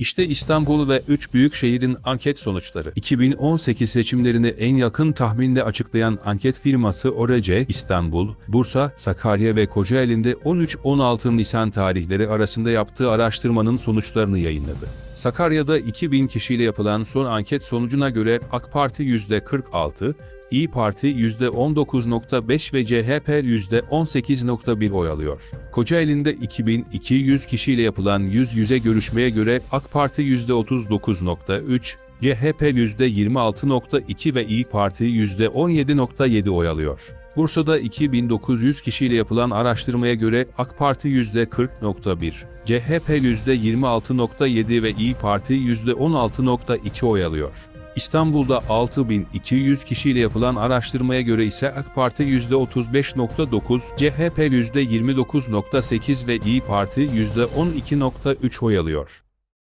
İşte İstanbul ve 3 büyük şehrin anket sonuçları. 2018 seçimlerini en yakın tahminle açıklayan anket firması ORC, İstanbul, Bursa, Sakarya ve Kocaeli'nde 13-16 Nisan tarihleri arasında yaptığı araştırmanın sonuçlarını yayınladı. Sakarya'da 2000 kişiyle yapılan son anket sonucuna göre AK Parti %46, İyi Parti %19.5 ve CHP %18.1 oy alıyor. Kocaeli'nde 2200 kişiyle yapılan yüz yüze görüşmeye göre AK Parti %39.3, CHP %26.2 ve İyi Parti %17.7 oy alıyor. Bursa'da 2900 kişiyle yapılan araştırmaya göre AK Parti %40.1, CHP %26.7 ve İyi Parti %16.2 oy alıyor. İstanbul'da 6200 kişiyle yapılan araştırmaya göre ise AK Parti %35.9, CHP %29.8 ve İyi Parti %12.3 oy alıyor.